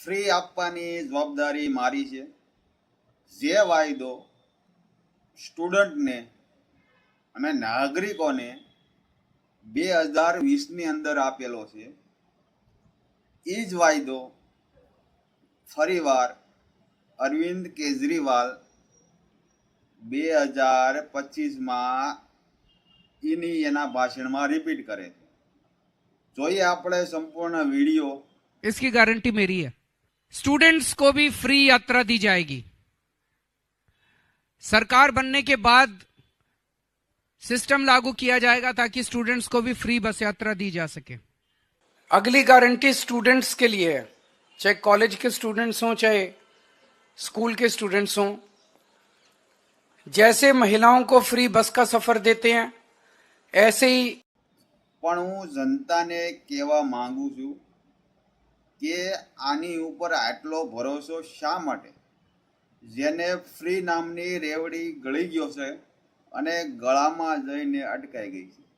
Free આપવાની જવાબદારી મારી છે જે વાયદો સ્ટુડન્ટને અને નાગરિકોને બે હજાર વીસની અંદર આપેલો છે એ જ વાયદો ફરીવાર અરવિંદ કેજરીવાલ બે હજાર પચીસમાં એની એના ભાષણમાં રિપીટ કરે છે જોઈએ આપણે સંપૂર્ણ વિડીયો इसकी गारंटी मेरी है स्टूडेंट्स को भी फ्री यात्रा दी जाएगी सरकार बनने के बाद सिस्टम लागू किया जाएगा ताकि स्टूडेंट्स को भी फ्री बस यात्रा दी जा सके अगली गारंटी स्टूडेंट्स के लिए है चाहे कॉलेज के स्टूडेंट्स हों चाहे स्कूल के स्टूडेंट्स हों जैसे महिलाओं को फ्री बस का सफर देते हैं ऐसे ही પણ હું જનતાને કહેવા માંગુ છું કે આની ઉપર આટલો ભરોસો શા માટે? જેને ફ્રી નામની રેવડી ગળી ગયો છે અને ગળામાં જઈને અટકાઈ ગઈ છે.